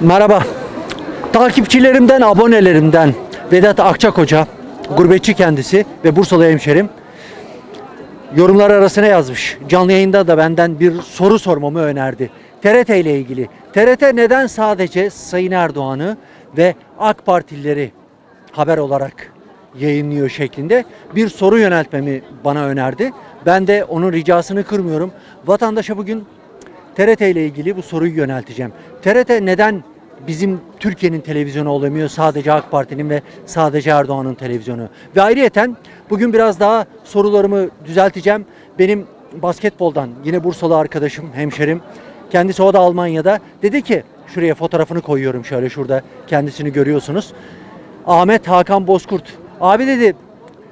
Merhaba. Takipçilerimden, abonelerimden Vedat Akçakoca, gurbetçi kendisi ve Bursalı hemşerim yorumlar arasına yazmış. Canlı yayında da benden bir soru sormamı önerdi. TRT ile ilgili. TRT neden sadece Sayın Erdoğan'ı ve AK Partilileri haber olarak yayınlıyor şeklinde bir soru yöneltmemi bana önerdi. Ben de onun ricasını kırmıyorum. Vatandaşa bugün TRT ile ilgili bu soruyu yönelteceğim. TRT neden bizim Türkiye'nin televizyonu olamıyor sadece AK Parti'nin ve sadece Erdoğan'ın televizyonu? Ve ayrıyeten bugün biraz daha sorularımı düzelteceğim. Benim basketboldan yine Bursalı arkadaşım, hemşerim kendisi o da Almanya'da dedi ki şuraya fotoğrafını koyuyorum şöyle şurada kendisini görüyorsunuz. Ahmet Hakan Bozkurt. Abi dedi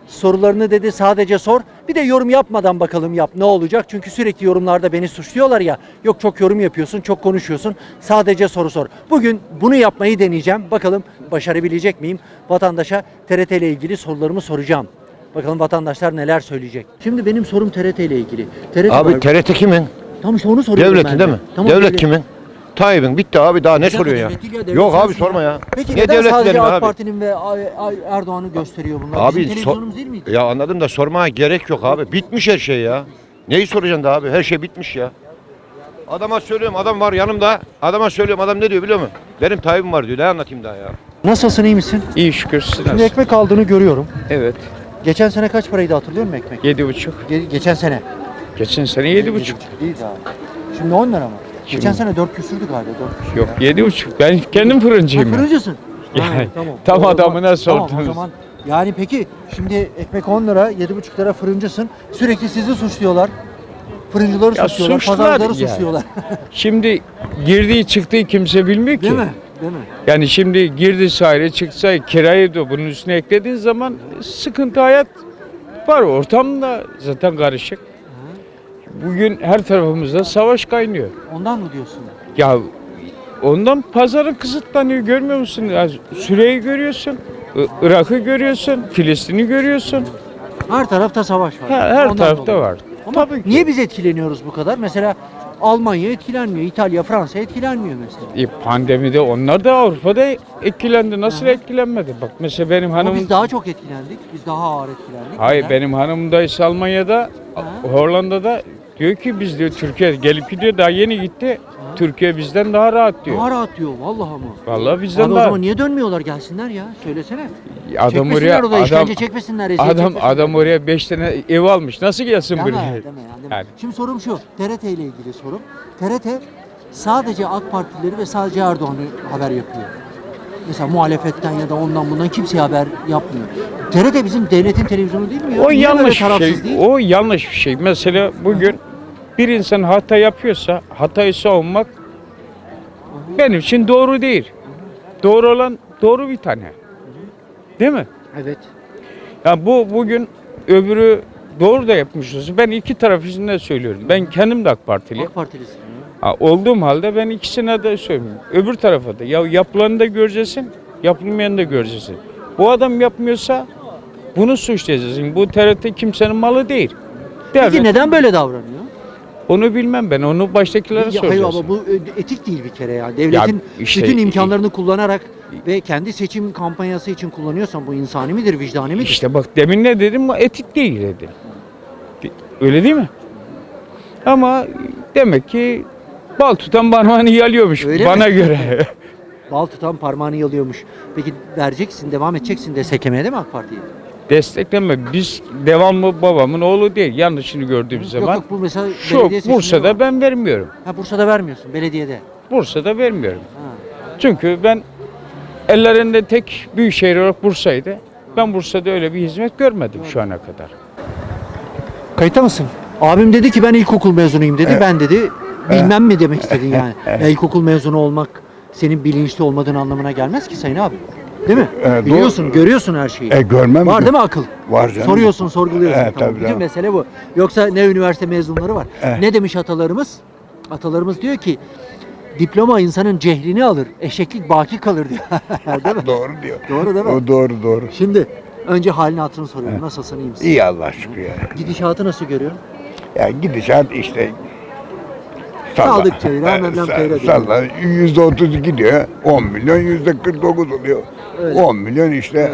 sorularını dedi sadece sor. Bir de yorum yapmadan bakalım yap ne olacak? Çünkü sürekli yorumlarda beni suçluyorlar ya. Yok çok yorum yapıyorsun, çok konuşuyorsun. Sadece soru sor. Bugün bunu yapmayı deneyeceğim. Bakalım başarabilecek miyim? Vatandaşa TRT ile ilgili sorularımı soracağım. Bakalım vatandaşlar neler söyleyecek. Şimdi benim sorum TRT ile ilgili. TRT Abi var. TRT kimin? Tamam işte onu soruyorum ben Devletin de. değil mi? Tamam, Devlet kimin? Tayyip'in bitti abi daha ne Neden soruyor ya? devlet değil ya, devlet Yok abi sensin sorma ya. Peki ne neden devlet sadece AK abi? Parti'nin ve Ay- Ay- Erdoğan'ı gösteriyor bunlar? Abi Bizim televizyonumuz değil miydi? Ya anladım da sormaya gerek yok abi. Bitmiş her şey ya. Neyi soracaksın da abi? Her şey bitmiş ya. Adama söylüyorum adam var yanımda. Adama söylüyorum adam ne diyor biliyor musun? Benim Tayyip'im var diyor. Ne anlatayım daha ya? Nasılsın iyi misin? İyi şükür siz Şimdi nasılsınız? ekmek aldığını görüyorum. Evet. Geçen sene kaç paraydı hatırlıyor musun ekmek? Yedi buçuk. Ge- geçen sene. Geçen sene yedi buçuk. Değildi abi. Şimdi 10 lira mı? Geçen Şimdi- sene 4 küsürdü galiba 4 küsür. Yok yedi buçuk. Ben kendim fırıncıyım. Ha, fırıncısın. Yani, Ha, tam O zaman- adamına Tamam o sordunuz. zaman yani peki şimdi ekmek 10 lira 7,5 lira fırıncısın. Sürekli sizi suçluyorlar. Fırıncıları Ya suçluyorlar, pazarları yani. suçluyorlar. Şimdi girdiği çıktığı kimse bilmiyor ki. Değil mi? Değil mi? Yani şimdi girdi ayrı çıksa kirayı da bunun üstüne eklediğin zaman sıkıntı hayat var. Ortam da zaten karışık. Bugün her tarafımızda savaş kaynıyor. Ondan mı diyorsun? Ya ondan pazarı kısıtlanıyor görmüyor musun? Ya, Suriye'yi görüyorsun, I- Irak'ı görüyorsun, Filistin'i görüyorsun. Her tarafta savaş var. Her, her Ondan tarafta dolayı. var. Ama Tabii ki. niye biz etkileniyoruz bu kadar? Mesela Almanya etkilenmiyor, İtalya, Fransa etkilenmiyor mesela. E, pandemide onlar da Avrupa'da etkilendi. Nasıl etkilenmedi? Bak mesela benim Ama hanımım... biz daha çok etkilendik. Biz daha ağır etkilendik. Hayır Neden? benim hanımım da ise Almanya'da, Ha. Hollanda'da diyor ki biz diyor Türkiye gelip gidiyor daha yeni gitti. Türkiye bizden daha rahat diyor. Daha rahat diyor vallahi ama. Vallahi bizden Abi o daha. zaman niye dönmüyorlar gelsinler ya? Söylesene. Adam oraya orada adam işkence çekmesinler. adam çekmesinler. adam oraya 5 tane ev almış. Nasıl gelsin Deme, buraya? deme, yani, deme. Yani. Şimdi sorum şu. TRT ile ilgili sorum. TRT sadece AK Partilileri ve sadece Erdoğan'ı haber yapıyor. Mesela muhalefetten ya da ondan bundan kimseye haber yapmıyor. TRT bizim devletin televizyonu değil mi ya? O Niye yanlış bir şey. değil? O yanlış bir şey. Mesela bugün bir insan hata yapıyorsa hatayı savunmak benim için doğru değil. Doğru olan doğru bir tane. Değil mi? Evet. Ya bu bugün öbürü doğru da yapmış olsa ben iki taraf için de söylüyorum. Ben kendim de AK Partiliyim. AK Partilisin. Ha, olduğum halde ben ikisine de söylüyorum. Öbür tarafa da ya yapılanı da göreceksin, yapılmayanı da göreceksin. Bu adam yapmıyorsa bunu suçlayacaksın. Bu TRT kimsenin malı değil. Peki Devlet- neden böyle davranıyor? Onu bilmem ben. Onu baştakilere Ya hayır soracağız. ama bu e, etik değil bir kere ya. Devletin işte- bütün imkanlarını kullanarak ve kendi seçim kampanyası için kullanıyorsan bu insani midir, vicdani midir? İşte bak demin ne dedim? Bu etik değil dedim. Öyle değil mi? Ama demek ki bal tutan parmağını yalıyormuş Öyle bana mi? göre. Bal tutan parmağını yalıyormuş. Peki vereceksin, devam edeceksin desteklemeye değil mi AK Parti'yi? Destekleme. Biz devamlı babamın oğlu değil. Yanlışını gördüğüm zaman. Yok yok bu mesela Şu belediye seçimleri Bursa'da var. ben vermiyorum. Ha Bursa'da vermiyorsun, belediyede. Bursa'da vermiyorum. Ha. Çünkü ben ellerinde tek büyük şehir olarak Bursa'ydı. Ben Bursa'da öyle bir hizmet görmedim şu ana kadar. Kayıtta mısın? Abim dedi ki ben ilkokul mezunuyum dedi. Ben dedi bilmem mi demek istedin yani. Ya ilkokul mezunu olmak senin bilinçli olmadığın anlamına gelmez ki Sayın abi. Değil mi? Doğru. Biliyorsun, görüyorsun her şeyi. E görmem Var mi? değil mi akıl? Var canım. Soruyorsun, sorguluyorsun. Evet, tamam. tabii, Bütün mesele bu. Yoksa ne üniversite mezunları var. Evet. Ne demiş atalarımız? Atalarımız diyor ki diploma insanın cehlini alır, eşeklik baki kalır diyor. değil mi? Doğru diyor. Doğru değil mi? O doğru doğru. Şimdi önce halini hatırını soruyorum. Nasılsın, iyi misin? İyi Allah şükür ya. Gidişatı nasıl görüyorsun? Ya gidişat işte Saldık çayıra, memlem Sa- kayıra. Salla yüzde otuz gidiyor. 10 milyon yüzde 49 oluyor. Öyle. 10 milyon işte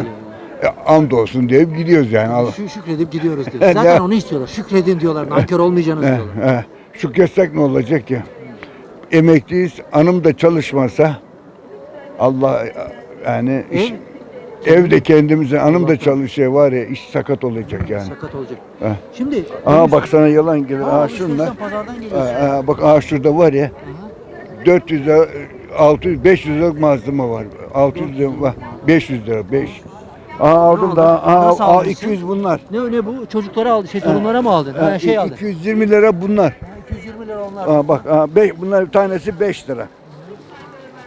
e, andolsun deyip gidiyoruz yani. Allah. Şu şükredip gidiyoruz diyor. Zaten onu istiyorlar. Şükredin diyorlar. Nankör olmayacaksınız diyorlar. Şu kessek ne olacak ya? Emekliyiz. Hanım da çalışmasa Allah yani iş, evde kendimize hanım da çalışıyor var ya iş sakat olacak yani. Sakat olacak. Eh. Şimdi Aha bak sana yalan gelir. Ha, pazardan Aa, geliyorsun. aa, bak aha şurada var ya. 400 lira, 600, 500 lira malzeme var. 600 lira var. 500 lira, 5. Aa aldım da. Aa, Nasıl aa, almışsın? 200 bunlar. Ne ne bu? Çocuklara aldı. Şey torunlara mı aldın? Ha, Ha, şey aldın. 220 lira bunlar. 220 lira onlar. Aa, bak aa, be, bunlar bir tanesi 5 lira.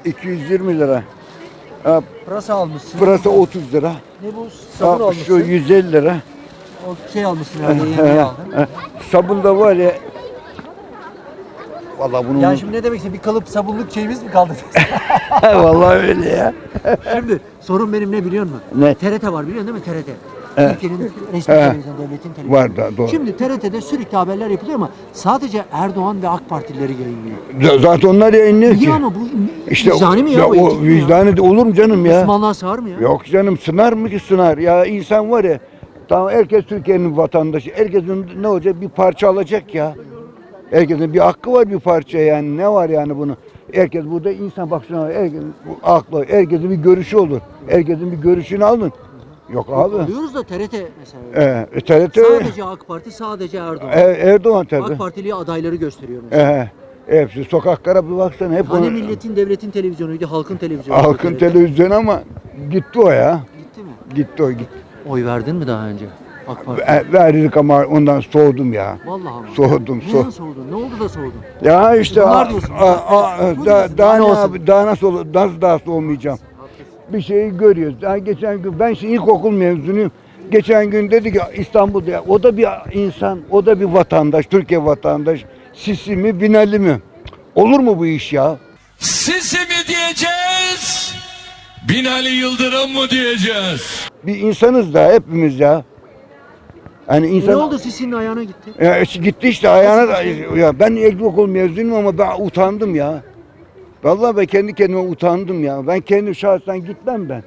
220 lira. Aa, Pırasa almışsın. burası 30 lira. Ne bu? Sabun Aa, almışsın. şu 150 lira. O şey almışsın herhalde. Yemeği aldın. Ha, Sabun da var ya. Vallahi bunu Yani şimdi ne demek istiyorsun? Bir kalıp sabunluk şeyimiz mi kaldı? Vallahi öyle ya. şimdi sorun benim ne biliyor musun? Ne? TRT var biliyorsun değil mi TRT? He. Türkiye'nin resmi He. televizyonu, devletin televizyonu. Var da doğru. Şimdi TRT'de sürekli haberler yapılıyor ama sadece Erdoğan ve AK Partilileri yayınlıyor. Z- Zaten onlar yayınlıyor ki. Niye ama bu İşte vicdani mi ya? bu, o mi ya? vicdanı da olur mu canım ya? Müslümanlığa sığar mı ya? Yok canım sınar mı ki sınar? Ya insan var ya tamam herkes Türkiye'nin vatandaşı. Herkesin ne olacak bir parça alacak ya. Herkesin bir hakkı var bir parça yani. Ne var yani bunu? Herkes burada insan bak şuna herkesin bu aklı, herkesin bir görüşü olur. Herkesin bir görüşünü alın. Yok abi. Diyoruz da TRT mesela. Ee, TRT öyle. Sadece AK Parti, sadece Erdoğan. E, Erdoğan tabii. AK Partili adayları gösteriyor mesela. Ee, hepsi sokaklara bir baksana hep Hani onu- milletin devletin televizyonuydu, halkın televizyonu. halkın televizyonu ama gitti o ya. Gitti mi? Gitti o gitti. Oy verdin mi daha önce? AK Parti. E, Verdik ama ondan soğudum ya. Vallahi ama. Soğudum, Neden soğudum. soğudun? Ne oldu da soğudun? Ya işte Bunlar a, diyorsun. a, a, Bu da, diyorsun. daha, Daha ne abi, daha nasıl olur, nasıl daha soğumayacağım? Bir şeyi görüyoruz. Daha geçen gün ben şimdi ilkokul mezunuyum. Geçen gün dedi ki İstanbul'da ya, o da bir insan, o da bir vatandaş, Türkiye vatandaş. Sisi mi, Binali mi? Olur mu bu iş ya? Sisi mi diyeceğiz? Binali Yıldırım mı diyeceğiz? Bir insanız da hepimiz ya. Yani insan Ne oldu Sisi'nin ayağına gitti? Ya gitti işte ayağına da ya ben ilkokul mezunuyum ama ben utandım ya. Vallahi ben kendi kendime utandım ya. Ben kendi şahsen gitmem ben.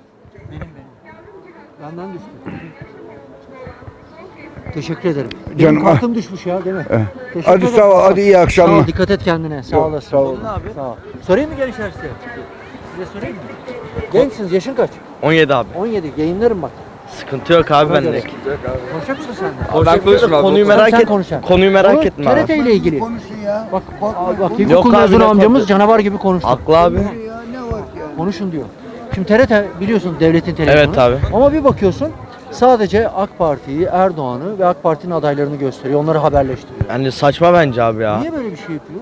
Benden düştü. Teşekkür ederim. Benim Canım, kartım düşmüş ya değil mi? Teşekkür Hadi ederim. sağ ol, hadi iyi Sağ akşamlar. ol, dikkat et kendine. Sağ Yok, olasın. sağ ol. abi. Sağ ol. Sorayım mı gençler size? Size sorayım mı? Gençsiniz, yaşın kaç? 17 abi. 17. Yayınlarım bak. Sıkıntı yok abi göre. Konuşacak mısın sen de? Ben konuşma Konuyu Sen merak et. sen. Konuyu merak Konu etme abi. TRT ile ilgili. Konuşun ya. Bak, bak, bak Yok ilkokul abi, ne amcamız konuşuyor? canavar gibi konuştu. Haklı abi. Ya ne var ki yani? Konuşun diyor. Şimdi TRT biliyorsun devletin televizyonu. Evet abi. Ama bir bakıyorsun sadece AK Parti'yi, Erdoğan'ı ve AK Parti'nin adaylarını gösteriyor. Onları haberleştiriyor. Yani saçma bence abi ya. Niye böyle bir şey yapıyor?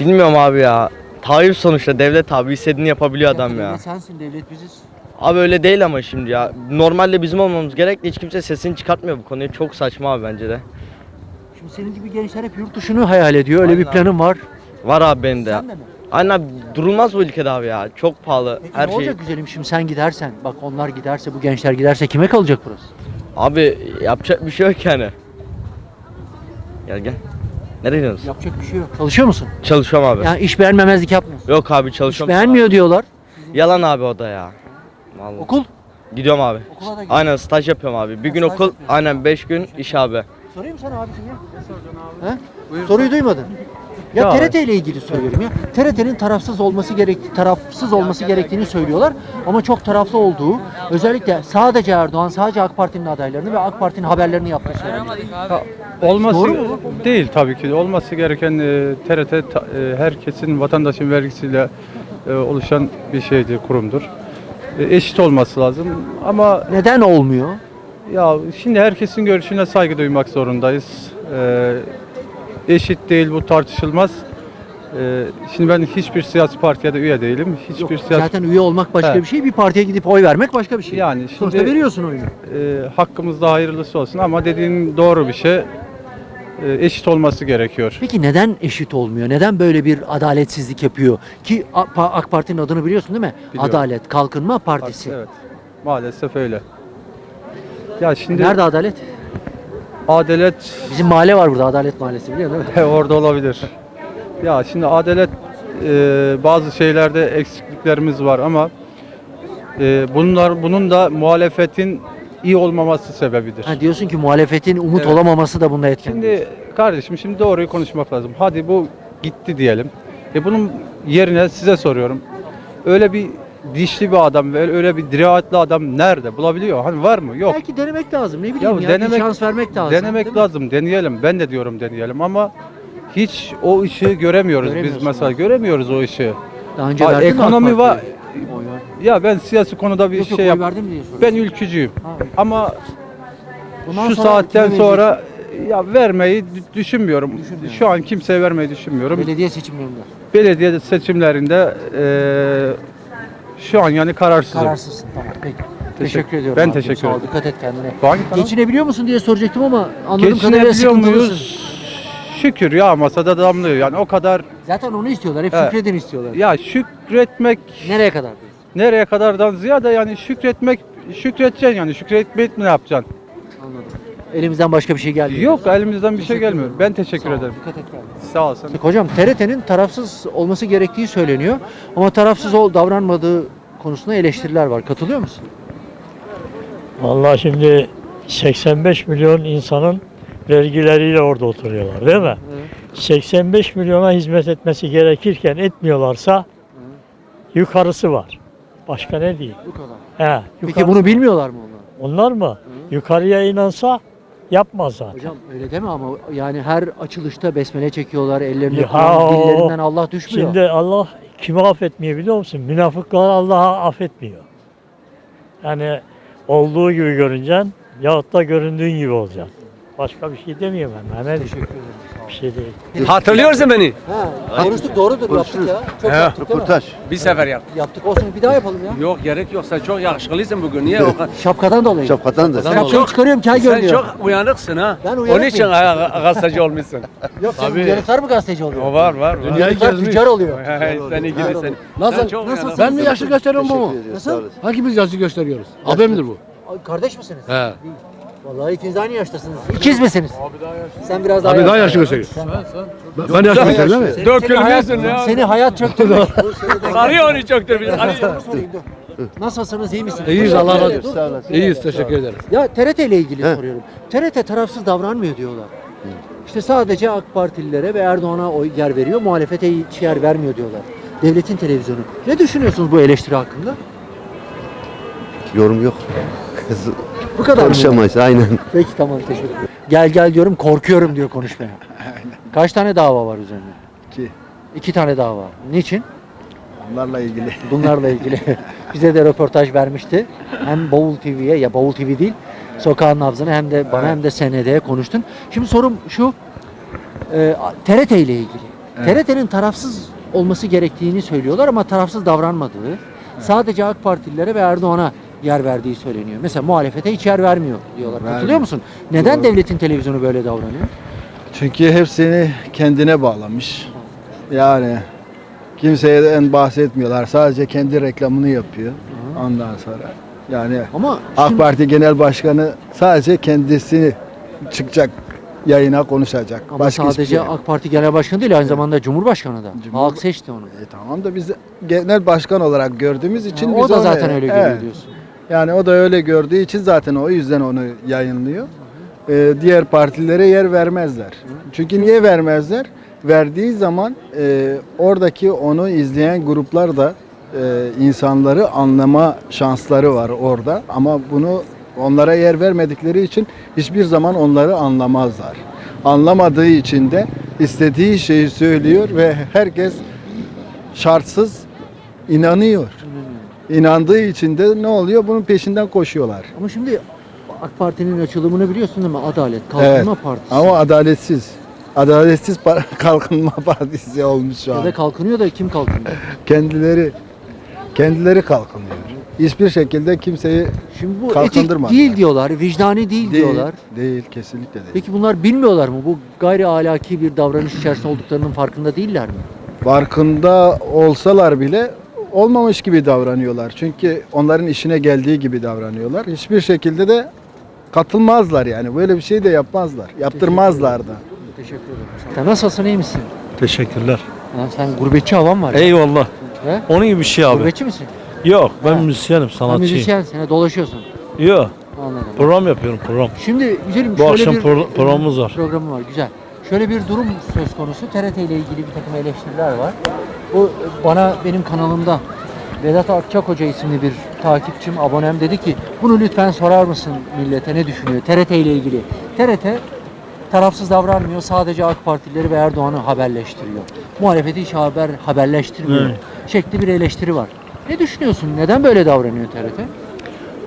Bilmiyorum abi ya. Tayyip sonuçta devlet abi istediğini yapabiliyor adam ya. Devlet sensin, devlet biziz. Abi öyle değil ama şimdi ya. Normalde bizim olmamız gerekli. Hiç kimse sesini çıkartmıyor bu konuyu. Çok saçma abi bence de. Şimdi senin gibi gençler hep yurt dışını hayal ediyor. Öyle bir Aynen. planın var. Var abi benim de. Sen de mi? Aynen abi durulmaz bu ülkede abi ya. Çok pahalı. Peki Her ne şey. olacak güzelim şimdi sen gidersen, bak onlar giderse, bu gençler giderse kime kalacak burası? Abi yapacak bir şey yok yani. Gel gel. Nereye gidiyorsun? Yapacak bir şey yok. Çalışıyor musun? Çalışıyorum abi. Yani iş beğenmemezlik yapmıyorsun. Yok abi İş çalışıyorum. beğenmiyor diyorlar. Yalan abi o da ya. Vallahi. Okul? Gidiyorum abi. Okula da gidiyor. Aynen staj yapıyorum abi. Bir gün staj okul, yapıyorsun. aynen 5 gün iş abi. Sorayım sana abicim ya. Ne soracaksın abi? He? Soruyu duymadın. Ya, TRT ile ilgili söylüyorum ya. TRT'nin tarafsız olması gerek tarafsız olması gerektiğini söylüyorlar ama çok taraflı olduğu özellikle sadece Erdoğan, sadece AK Parti'nin adaylarını ve AK Parti'nin haberlerini yaptığı söyleniyor. Olması Doğru mu değil tabii ki. Olması gereken e, TRT ta- e, herkesin vatandaşın vergisiyle e, oluşan bir şeydir, kurumdur. E, eşit olması lazım. Ama Neden olmuyor? ya şimdi herkesin görüşüne saygı duymak zorundayız. E, eşit değil bu tartışılmaz. E, şimdi ben hiçbir siyasi partiye de üye değilim. Hiçbir siyasi Zaten üye olmak başka He. bir şey, bir partiye gidip oy vermek başka bir şey. Yani şimdi- Sonuçta veriyorsun oyunu. e, hakkımızda hayırlısı olsun ama dediğin doğru bir şey. E, eşit olması gerekiyor. Peki neden eşit olmuyor? Neden böyle bir adaletsizlik yapıyor? Ki A- AK Parti'nin adını biliyorsun değil mi? Biliyorum. Adalet Kalkınma Partisi. Evet. Maalesef öyle. Ya şimdi Nerede adalet? adalet Bizim mahalle var burada Adalet Mahallesi biliyor musun? değil mi? orada olabilir. Ya şimdi adalet e, bazı şeylerde eksikliklerimiz var ama e, bunlar bunun da muhalefetin iyi olmaması sebebidir. Ha, diyorsun ki muhalefetin umut Evet. olamaması da bunda etken. Şimdi kardeşim şimdi doğruyu konuşmak lazım. Hadi bu gitti diyelim. E bunun yerine size soruyorum. Öyle bir dişli bir adam ve öyle bir dirayetli adam nerede? Bulabiliyor. Hani var mı? Yok. Belki denemek lazım. Ne bileyim Ya bir şans vermek lazım. değil Denemek mi? lazım. Deneyelim. Ben de diyorum deneyelim ama hiç o ışığı göremiyoruz biz Göremiyorsun mesela. Göremiyoruz o ışığı. Daha önce Ha, verdin mi AK ekonomi var. Parti'ye? Oy ver. Ya ben siyasi konuda bir Yok yok şey oy yap. verdin mi diye soruyorum. Ben ülkücüyüm. Ha, Ama bundan şu sonra saatten kime sonra ya vermeyi dü- düşünmüyorum. Düşünmüyorum. Şu an kimseye vermeyi düşünmüyorum. Belediye seçimlerinde. Belediye seçimlerinde eee, şu an yani kararsızım. Kararsızsın. Tamam peki. Teşekkür, ediyorum. ben abicim. teşekkür Sağ ol, ederim. Dikkat et kendine. Hangi kanal? Geçinebiliyor musun diye soracaktım ama anladığım kadarıyla Geçinebiliyor sıkıntılısın. muyuz? Şükür ya masada damlıyor. Yani o kadar Zaten onu istiyorlar. Hep Evet. şükredin istiyorlar. ya şükretmek Nereye kadar diyorsun? nereye kadardan ziyade yani şükretmek şükredeceksin yani şükretmek ne yapacaksın? Anladım. Elimizden başka bir şey gelmiyor. Yok elimizden bir şey Teşekkür gelmiyor. ederim. Ben teşekkür Sağ ol, ederim. Dikkat et kendine. Sağ ol sen. Hocam TRT'nin tarafsız olması gerektiği söyleniyor ama tarafsız ol davranmadığı konusunda eleştiriler var. Katılıyor musun? Vallahi şimdi 85 milyon insanın vergileriyle orada oturuyorlar değil mi? 85 milyona hizmet etmesi gerekirken etmiyorlarsa yukarısı var. Başka ne diyeyim? Bu kadar. He, Peki bunu bilmiyorlar mı onlar? onlar mı? Yukarıya inansa yapmaz zaten. Hocam öyle deme ama yani her açılışta besmele çekiyorlar, ellerinde Ya Kur'an, dillerinden Allah düşmüyor. Şimdi Allah kimi affetmiyor biliyor musun? Münafıkları Allah'a affetmiyor. Yani olduğu gibi görüneceksin yahut da göründüğün gibi olacaksın. Başka bir şey demiyorum ben. Ne Teşekkür ederim. bir şey değil. Hatırlıyorsun beni. Ha, konuştuk doğrudur yaptık ya. Çok He. yaptık değil mi? Bir sefer yap. Yaptık olsun bir daha yapalım ya. Yok gerek yok. Sen çok yakışıklısın bugün. Niye o kadar? Şapkadan dolayı. Şapkadan da. Şapkayı Çok- çıkarıyorum kel Sen görünüyor. çok uyanıksın ha. Ben uyanık Onun için mıyım? ga- gazeteci olmuşsun. Yok sen Tabii. uyanıklar mı gazeteci oluyor? O var var. var. Uyanıklar tüccar oluyor. Hey, Seni gidi sen. Nasıl? Sen çok Nasıl? uyanıksın. Ben mi yaşlı gösteriyorum bu mu? Nasıl? Hangimiz yaşlı gösteriyoruz? Abimdir bu. Ay, Kardeş misiniz? He. Vallahi ikiniz aynı yaştasınız. İkiz misiniz? Sen biraz daha Abi daha yaşlı gösteriyor. Ben, ben yaşlı gösteriyorum değil mi? Seni, Dökülmüyorsun seni hayat, ya. Seni hayat çöktürmüş. Arıyor onu çöktür. bizi, Arıyor. sorayım dur. Nasılsınız iyi misiniz? İyiyiz Allah razı olsun. İyiyiz teşekkür ederim. Ya TRT ile ilgili soruyorum. TRT tarafsız davranmıyor diyorlar. İşte sadece AK Partililere ve Erdoğan'a oy yer veriyor, muhalefete hiç yer vermiyor diyorlar. Devletin televizyonu. Ne düşünüyorsunuz bu eleştiri hakkında? Yorum yok. Bu kadar mı? Konuşamayız aynen. Peki tamam teşekkür ederim. Gel gel diyorum korkuyorum diyor konuşmaya. Kaç tane dava var üzerinde? İki. İki tane dava. Niçin? Onlarla ilgili. Bunlarla ilgili. Bize de röportaj vermişti. Hem Bavul TV'ye ya Bavul TV değil sokağın nabzını hem de bana hem de SND'ye konuştun. Şimdi sorum şu. E, TRT ile ilgili. TRT'nin tarafsız olması gerektiğini söylüyorlar ama tarafsız davranmadığı, sadece AK Partililere ve Erdoğan'a yer verdiği söyleniyor. Mesela muhalefete hiç yer vermiyor diyorlar. Katılıyor musun? Neden devletin televizyonu böyle davranıyor? Çünkü hepsini kendine bağlamış. Yani kimseyden bahsetmiyorlar. Sadece kendi reklamını yapıyor. Ondan sonra. Yani Ama AK şimdi- Parti Genel Başkanı sadece kendisini çıkacak yayına konuşacak. ama Başka sadece şey yok. AK Parti Genel Başkanı değil aynı zamanda Cumhurbaşkanı da. Cumhur- Halk seçti onu. E tamam da biz genel başkan olarak gördüğümüz için Ha, biz o da zaten öyle görüyor Evet. diyorsun. Yani o da öyle gördüğü için zaten o yüzden onu yayınlıyor. Ee, diğer partilere yer vermezler. Çünkü niye vermezler? Verdiği zaman e, oradaki onu izleyen gruplar da e, insanları anlama şansları var orada. Ama bunu onlara yer vermedikleri için hiçbir zaman onları anlamazlar. Anlamadığı için de istediği şeyi söylüyor ve herkes şartsız inanıyor. İnandığı için de ne oluyor? Bunun peşinden koşuyorlar. Ama şimdi AK Parti'nin açılımını biliyorsun değil mi? Adalet, Kalkınma Partisi. Ama adaletsiz. Adaletsiz para- kalkınma partisi olmuş şu Ya an. da kalkınıyor da kim kalkınıyor? Kendileri kendileri kalkınıyor. Hiçbir şekilde kimseyi Şimdi bu etik değil diyorlar, vicdani değil, değil, diyorlar. değil kesinlikle değil. Peki bunlar bilmiyorlar mı? Bu gayri ahlaki bir davranış içerisinde olduklarının farkında değiller mi? Farkında olsalar bile olmamış gibi davranıyorlar. Çünkü onların işine geldiği gibi davranıyorlar. Hiçbir şekilde de katılmazlar yani. Böyle bir şey de yapmazlar. Yaptırmazlar da. Teşekkür ederim. Sen nasılsın, iyi misin? Teşekkürler. Ha, sen gurbetçi havan var. ya. Eyvallah. He? Onun gibi bir şey abi. Gurbetçi misin? Yok ben Ha. müzisyenim, Ha, sanatçıyım. müzisyensin. ha, Dolaşıyorsun. Yok. Anladım. Program yapıyorum program. Şimdi güzelim Bu şöyle akşam bir pro- programımız var. Programı var güzel. Şöyle bir durum söz konusu. TRT ile ilgili bir takım eleştiriler var. Bu bana benim kanalımda Vedat Akçak Hoca isimli bir takipçim, abonem dedi ki bunu lütfen sorar mısın millete ne düşünüyor TRT ile ilgili. TRT tarafsız davranmıyor. Sadece AK Partilileri ve Erdoğan'ı haberleştiriyor. Muhalefeti hiç haber haberleştirmiyor. Evet. Şekli bir eleştiri var. Ne düşünüyorsun? Neden böyle davranıyor TRT?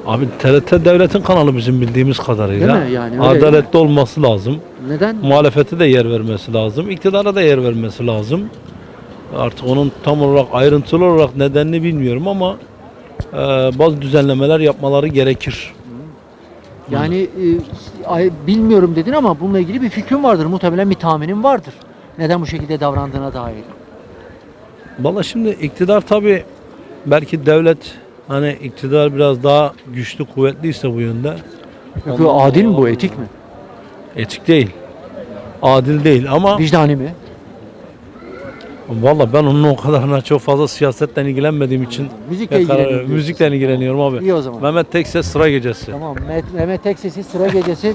Abi TRT devletin kanalı bizim bildiğimiz kadarıyla. Değil mi? Yani öyle Adaletli olması lazım. Neden? Muhalefete de yer vermesi lazım. iktidara da yer vermesi lazım. Artık onun tam olarak ayrıntılı olarak nedenini bilmiyorum ama e, bazı düzenlemeler yapmaları gerekir. Yani e, ay- bilmiyorum dedin ama bununla ilgili bir fikrin vardır. Muhtemelen bir tahminin vardır. Neden bu şekilde davrandığına dair. Valla şimdi iktidar tabi belki devlet hani iktidar biraz daha güçlü kuvvetliyse bu yönde Peki adil mi bu? Etik mi? etik değil. Adil değil ama Vicdani mi? Valla ben onun o kadarına çok fazla siyasetle ilgilenmediğim için Müzikle karar- ilgileniyorum. müzikle ilgileniyorum abi. İyi o zaman. Mehmet Tekses Sıra Gecesi. Tamam. Mehmet, Mehmet Tekses'i sıra gecesi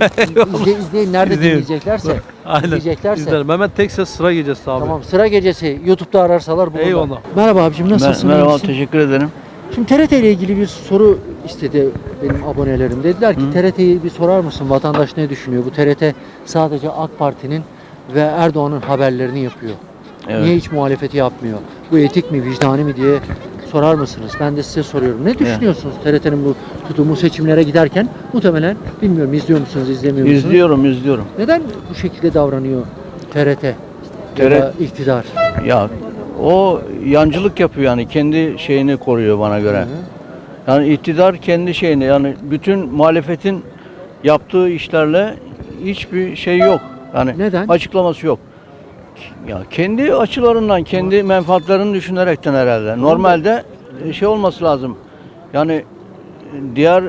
izle, izleyin. Nerede İzleyin. dinleyeceklerse. Aynen. İzleyeceklerse. İzlerim. Mehmet Tekses Sıra Gecesi abi. Tamam. Sıra gecesi YouTube'da ararsalar bulurlar. Eyvallah. Merhaba abicim nasılsın? iyi Merhaba misin? teşekkür ederim. Şimdi TRT ile ilgili bir soru istedi benim abonelerim. Dediler ki TRT'yi bir sorar mısın? Vatandaş ne düşünüyor? Bu TRT sadece AK Parti'nin ve Erdoğan'ın haberlerini yapıyor. Evet. Niye hiç muhalefeti yapmıyor? Bu etik mi, vicdani mi diye sorar mısınız? Ben de size soruyorum. Ne düşünüyorsunuz TRT'nin bu tutumu seçimlere giderken? Muhtemelen bilmiyorum izliyor musunuz, izlemiyor musunuz? İzliyorum izliyorum. Neden bu şekilde davranıyor TRT? Ya da iktidar. Ya o yancılık yapıyor yani kendi şeyini koruyor bana göre. Yani iktidar kendi şeyini yani bütün muhalefetin yaptığı işlerle hiçbir şey yok. Yani Neden? açıklaması yok. Ya kendi açılarından, kendi menfaatlerini düşünerekten herhalde. Normalde e, şey olması lazım. Yani e, diğer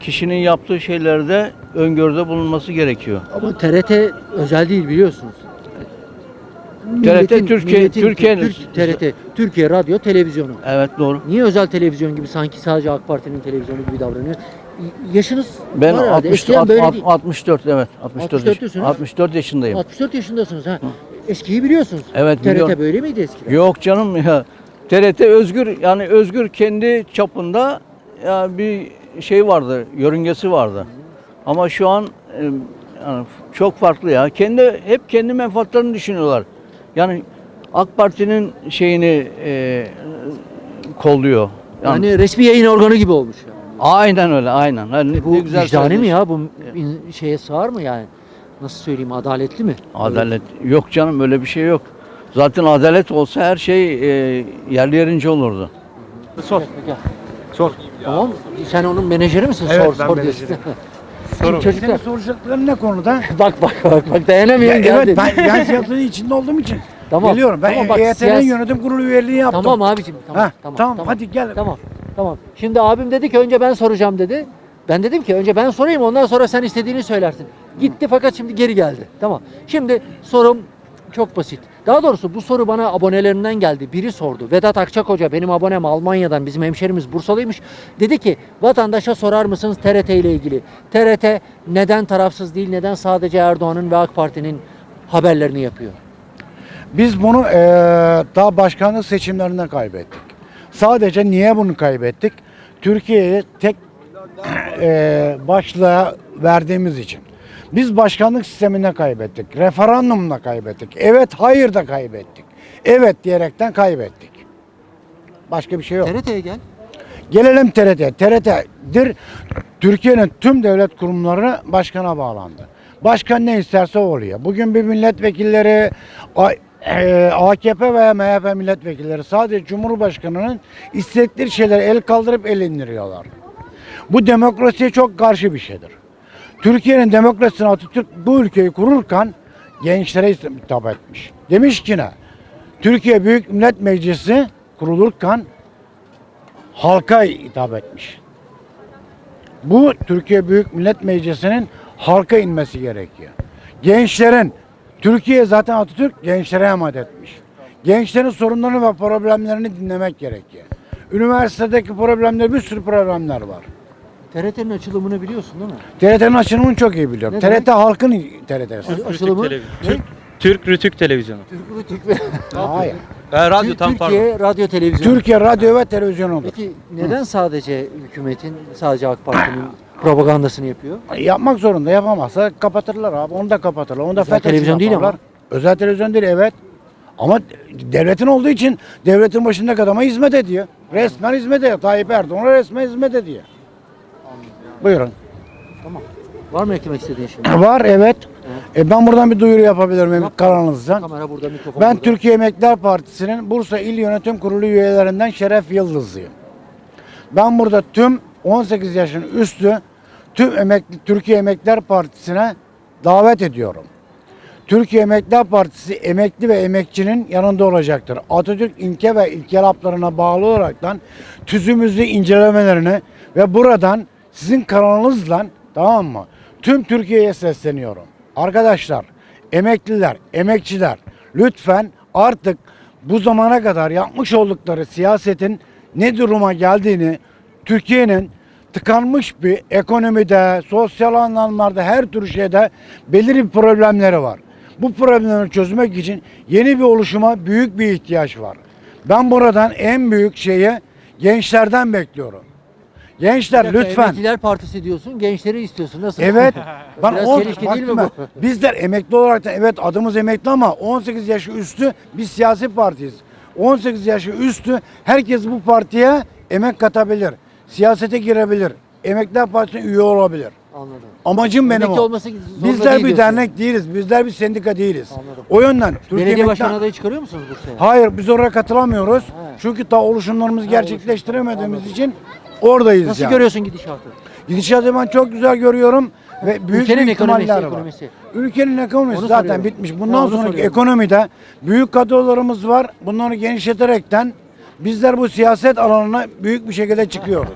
kişinin yaptığı şeylerde öngörüde bulunması gerekiyor. Ama TRT özel değil biliyorsunuz. TRT Türkiye- Türkiye'nin- Türk- TRT Türkiye Radyo Televizyonu. Evet doğru. Niye özel televizyon gibi sanki sadece AK Parti'nin televizyonu gibi davranıyor? Y- Yaşınız Ben var herhalde. 60, Eskiden böyle değil. 64 evet 64 64 yaş- diyorsunuz. 64 yaşındayım. 64 yaşındasınız ha. Eskiyi biliyorsunuz. Evet, TRT biliyorum. böyle miydi eskiden? Yok canım ya. TRT özgür yani özgür kendi çapında ya bir şey vardı, yörüngesi vardı. Ama şu an e, yani çok farklı ya. Kendi hep kendi menfaatlerini düşünüyorlar. Yani AK Parti'nin şeyini e, kolluyor. Yani, Yani resmi yayın organı gibi olmuş. Yani. aynen öyle, aynen. Yani ne- Bu ne güzel vicdani mi söylüyorsun. ya? Bu in- şeye sığar mı yani? Nasıl söyleyeyim adaletli mi? Adalet yok canım öyle bir şey yok. Zaten adalet olsa her şey e, yerli yerince olurdu. Sor. Gel. Sor. Tamam. Sen onun menajeri misin? sor, sor diyorsun. Şimdi çocuklar. soracakların ne konuda? Bak bak bak bak dayanamıyorum evet geldim. ben, ben siyasetin içinde olduğum için Tamam, geliyorum. Ben tamam, bak, EYT'nin siyas- yönetim kurulu üyeliği yaptım. Tamam abicim tamam, Ha, tamam, tamam, hadi gel. Tamam. Tamam. Şimdi abim dedi ki önce ben soracağım dedi. Ben dedim ki önce ben sorayım ondan sonra sen istediğini söylersin. Gitti fakat şimdi geri geldi. Tamam. Şimdi sorum çok basit. Daha doğrusu bu soru bana abonelerimden geldi. Biri sordu. Vedat Akçak Hoca benim abonem Almanya'dan bizim hemşerimiz Bursalıymış. Dedi ki vatandaşa sorar mısınız TRT ile ilgili? TRT neden tarafsız değil neden sadece Erdoğan'ın ve AK Parti'nin haberlerini yapıyor? Biz bunu eee, daha başkanlık seçimlerinden kaybettik. Sadece niye bunu kaybettik? Türkiye'ye tek eee başlığa verdiğimiz için. Biz başkanlık sisteminde kaybettik. Referandumla kaybettik. Evet hayır da kaybettik. Evet diyerekten kaybettik. Başka bir şey yok. TRT'ye gel. Gelelim TRT. TRT'dir Türkiye'nin tüm devlet kurumları başkana bağlandı. Başkan ne isterse oluyor. Bugün bir milletvekilleri A- e, AKP veya MHP milletvekilleri sadece Cumhurbaşkanı'nın istedikleri şeyleri el kaldırıp el indiriyorlar. Bu demokrasiye çok karşı bir şeydir. Türkiye'nin demokrasisini Atatürk bu ülkeyi kururken gençlere hitap etmiş. Demiş ki ne? Türkiye Büyük Millet Meclisi kurulurken halka hitap etmiş. Bu Türkiye Büyük Millet Meclisi'nin halka inmesi gerekiyor. Gençlerin Türkiye zaten Atatürk gençlere emanet etmiş. Gençlerin sorunlarını ve problemlerini dinlemek gerekiyor. Üniversitedeki problemler bir sürü problemler var. TRT'nin açılımını biliyorsun değil mi? TRT'nin açılımını çok iyi biliyorum. Ne TRT halkın TRT'si. Açılımı ne? Türk Rütük televizyonu. Hayır. radyo Türkiye Radyo Televizyon. Türkiye radyo ve televizyonu. Peki neden sadece hükümetin, sadece AK Parti'nin propagandasını yapıyor? Yapmak zorunda yapamazsa kapatırlar abi. Onu da kapatırlar. Onu da Özel FETÖ'cü televizyon değil ama. yaparlar. Özel televizyon değil evet. Ama devletin olduğu için devletin başındaki adama hizmet ediyor. Resmen hizmet ediyor. Tayyip Erdoğan'a resmen hizmet ediyor. Buyurun. Var mı eklemek istediğin şey? Var evet. E ben buradan bir duyuru yapabilirim Yap. kanalınızdan. Kamera burada, mikrofon Ben burada. Türkiye Emekliler Partisi'nin Bursa İl Yönetim Kurulu üyelerinden Şeref Yıldızlıyım. Ben burada tüm 18 yaşın üstü tüm emekli Türkiye Emekliler Partisi'ne davet ediyorum. Türkiye Emekliler Partisi emekli ve emekçinin yanında olacaktır. Atatürk ilke ve ilkelaplarına bağlı olaraktan tüzüğümüzü incelemelerini ve buradan sizin kanalınızla tamam mı? Tüm Türkiye'ye sesleniyorum. Arkadaşlar, emekliler, emekçiler lütfen artık bu zamana kadar yapmış oldukları siyasetin ne duruma geldiğini Türkiye'nin tıkanmış bir ekonomide, sosyal anlamlarda her tür şeyde belirli problemleri var. Bu problemleri çözmek için yeni bir oluşuma büyük bir ihtiyaç var. Ben buradan en büyük şeyi gençlerden bekliyorum. Gençler Bir dakika, lütfen. Emekliler Partisi diyorsun, gençleri istiyorsun. Nasıl? Evet. Ben Biraz çelişki bak değil mi bu? Bizler emekli olarak da evet adımız emekli ama 18 yaşı üstü biz siyasi partiyiz. 18 yaşı üstü herkes bu partiye emek katabilir. Siyasete girebilir. Emekliler Partisi'ne üye olabilir. Anladım. Amacım benim Emekli o. olması zorunda Bizler değil bir diyorsun. dernek değiliz. Bizler bir sendika değiliz. Anladım. O yönden Türkiye Belediye Emekli- başkan adayı çıkarıyor musunuz Bursa'ya? Hayır biz oraya katılamıyoruz. Çünkü daha oluşumlarımızı gerçekleştiremediğimiz için oradayız Nasıl yani. görüyorsun gidişatı? Gidişatı ben çok güzel görüyorum ve büyük Ülkenin bir ekonomisi, var. ekonomisi. Ülkenin ekonomisi Onu zaten soruyorum. bitmiş. Bundan onu sonraki soruyorum. ekonomide büyük kadrolarımız var. Bunları genişleterekten bizler bu siyaset alanına büyük bir şekilde çıkıyoruz.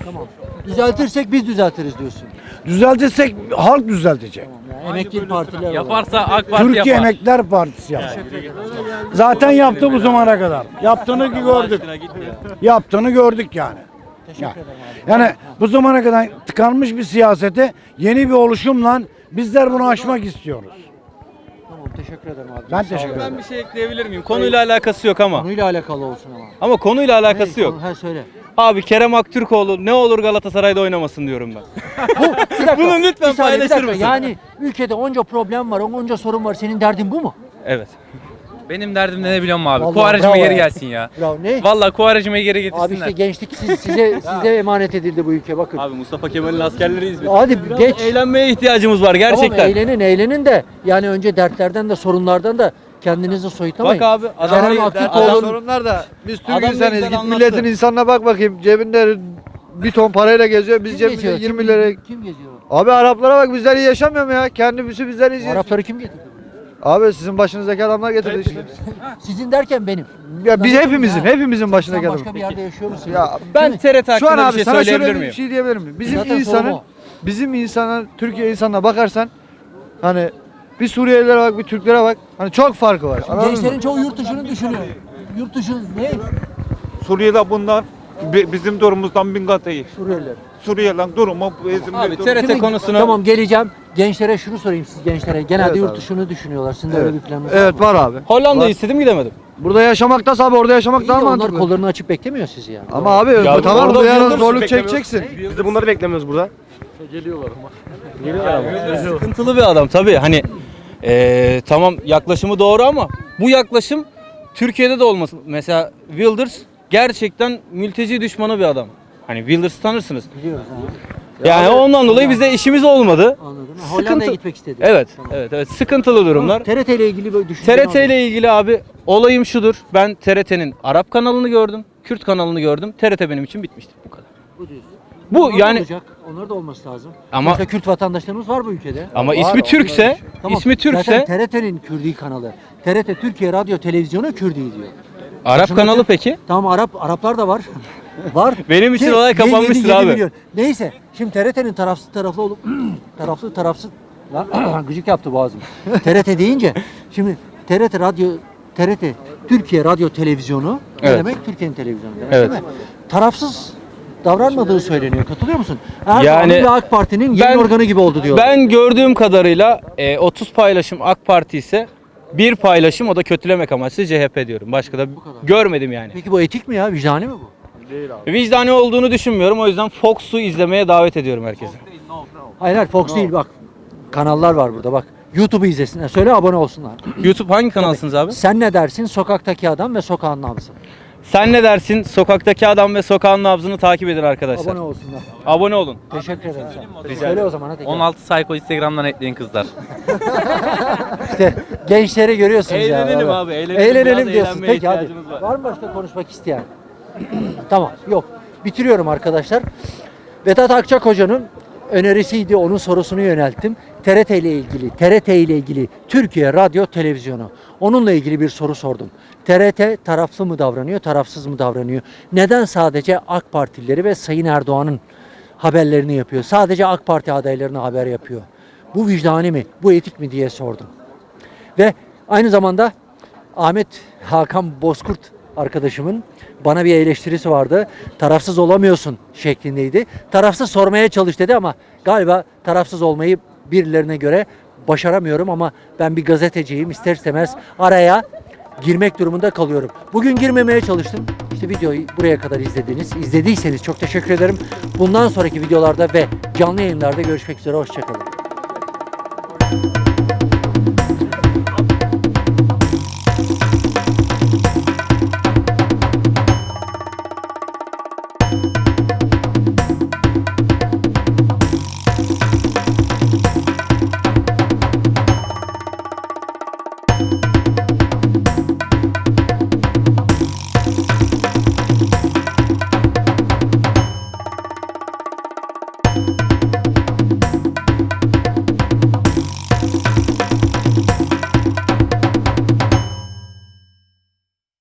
Düzeltirsek biz düzeltiriz diyorsun. Düzeltirsek halk düzeltecek. Yani emekli partiler var. Yaparsa AK Parti Türkiye yapar. Emekliler Partisi yapar. Zaten yaptı bu zamana kadar. Yaptığını gördük. Yaptığını gördük yani. Ya- Yani bu zamana kadar tıkanmış bir siyasete yeni bir oluşumla bizler bunu aşmak istiyoruz. Tamam teşekkür ederim abi. Ben teşekkür ederim. bir şey ekleyebilir miyim? Konuyla alakası yok ama. Konuyla alakalı olsun ama. Ama konuyla alakası yok. Konu- Ha söyle. Abi Kerem Aktürkoğlu ne olur Galatasaray'da oynamasın diyorum ben. Bu, bir dakika, Bunu lütfen bir saniye, bir paylaşır dakika. mısın? Yani ülkede onca problem var, onca sorun var. Senin derdin bu mu? Evet. Benim derdim ne biliyor musun abi? Vallahi Kuvarajıma bravo geri ya. gelsin ya. Bravo. Ne? Vallahi Kuvarajıma geri getirsinler. Abi işte gençlik siz, size size emanet edildi bu ülke bakın. Abi Mustafa Kemal'in askerleriyiz biz. Hadi geç. Eğlenmeye ihtiyacımız var gerçekten. Tamam eğlenin eğlenin de yani önce dertlerden de sorunlardan da kendinizi soyutlamayın. Bak abi adam, Kerem adam, Aktürkoğlu'nun- sorunlar da biz Türk Adam insanıyız. Git milletin insanına bak bakayım. Cebinde bir ton parayla geziyor. Biz cebimizde geziyor? 20 Kim- lira. Kim geziyor? Abi Araplara bak bizler iyi yaşamıyor mu ya? Kendimizi bizler izliyoruz. Arapları kim getirdi? Abi sizin başınızdaki adamlar getirdi işte. Sizin derken benim. Ya biz hepimizin, Ha. hepimizin başındaki Sen adam. başka bir yerde yaşıyor musun? Ya Ben TRT şu hakkında an bir abi şey sana söyleyebilir şöyle bir miyim? şey diyebilir miyim? Bizim Zaten insanın o. bizim insana Türkiye insanına bakarsan hani bir Suriyelilere bak, bir Türklere bak. Hani çok farkı var. Anladın mı? Gençlerin çoğu yurt dışını düşünüyor. Yurt dışı ne? Suriye'de bundan bizim durumumuzdan bin kat iyi. Suriyeliler. Suriye'nin durumu bizim Abi TRT Şimdi- konusunu Tamam geleceğim. Gençlere şunu sorayım siz gençlere. Genelde Evet yurt abi. dışını düşünüyorlar. Sizin de öyle bir planınız var Evet var abi. Hollanda'yı istedim gidemedim. Burada yaşamaktansa abi orada yaşamak daha onlar mantıklı. kollarını açıp beklemiyor sizi yani. Ama abi Ya tamam orada yıldır zorluk beklemiyoruz. çekeceksin. Biz de bunları beklemiyoruz burada. Sıkıntılı bir adam tabii. Hani eee, tamam yaklaşımı doğru ama bu yaklaşım Türkiye'de de olmasın. Mesela Wilders gerçekten mülteci düşmanı bir adam. Hani Wilders tanırsınız. Biliyoruz ha. Yani ondan dolayı bize işimiz olmadı. Anladım. Hollanda'ya gitmek istedi. Evet, evet, evet. Sıkıntılı durumlar. TRT ile ilgili böyle düşüncen TRT ile ilgili abi olayım şudur. Ben TRT'nin Arap kanalını gördüm, Kürt kanalını gördüm. TRT benim için bitmiştir bu kadar. Bu diyorsun. Bu Onlar da yani olacak. Onlar da olması lazım. Ama- Sonuçta Kürt vatandaşlarımız var bu ülkede. ama Var, ismi Türkse, Tamam. ismi Türkse Zaten TRT'nin Kürdi kanalı. TRT Türkiye Radyo Televizyonu Kürdi diyor. Arap kanalı peki? Tamam Arap Araplar da var. var. Benim için olay kapanmıştır abi. Neyse şimdi TRT'nin tarafsız taraflı olup taraflı tarafsız Lan gıcık yaptı boğazım. TRT deyince şimdi TRT radyo TRT Türkiye Radyo Televizyonu ne Evet. demek? Türkiye'nin televizyonu demek Evet. değil mi? Tarafsız davranmadığı söyleniyor. Katılıyor musun? Erdoğan'ın Yani ve AK Parti'nin ben- organı gibi oldu diyor. Ben gördüğüm kadarıyla e, 30 paylaşım AK Parti ise bir paylaşım o da kötülemek amaçlı CHP diyorum. Başka da görmedim yani. Peki bu etik mi ya? Vicdani mi bu? Vicdani olduğunu düşünmüyorum. O yüzden Fox'u izlemeye davet ediyorum herkese. Hayır hayır Fox değil bak. Kanallar var burada bak. YouTube'u izlesinler. Söyle abone olsunlar. YouTube hangi kanalsınız abi? Sen ne dersin? Sokaktaki adam ve sokağın nabzı. Sen ne dersin? Sokaktaki adam ve sokağın nabzını takip edin arkadaşlar. Abone olsunlar. Abone olun. Teşekkür ederim. sana. Söyle o zaman hadi. 16 sayko Instagram'dan ekleyin kızlar. İşte gençleri görüyorsunuz ya. Eğlenelim abi, eğlenelim. Eğlenelim Biraz diyorsun. eğlenmeye Peki hadi. ihtiyacımız var. Var mı başka konuşmak isteyen? tamam yok. Bitiriyorum arkadaşlar. Vedat Akçak Hoca'nın önerisiydi. Onun sorusunu yönelttim. TRT ile ilgili, TRT ile ilgili Türkiye Radyo Televizyonu. Onunla ilgili bir soru sordum. TRT taraflı mı davranıyor, tarafsız mı davranıyor? Neden sadece AK Partilileri ve Sayın Erdoğan'ın haberlerini yapıyor? Sadece AK Parti adaylarına haber yapıyor. Bu vicdani mi, bu etik mi diye sordum. Ve aynı zamanda Ahmet Hakan Bozkurt arkadaşımın bana bir eleştirisi vardı. Tarafsız olamıyorsun şeklindeydi. Tarafsız sormaya çalış dedi ama galiba tarafsız olmayı birilerine göre başaramıyorum ama ben bir gazeteciyim. İster istemez araya girmek durumunda kalıyorum. Bugün girmemeye çalıştım. İşte videoyu buraya kadar izlediniz. İzlediyseniz çok teşekkür ederim. Bundan sonraki videolarda ve canlı yayınlarda görüşmek üzere. Hoşçakalın.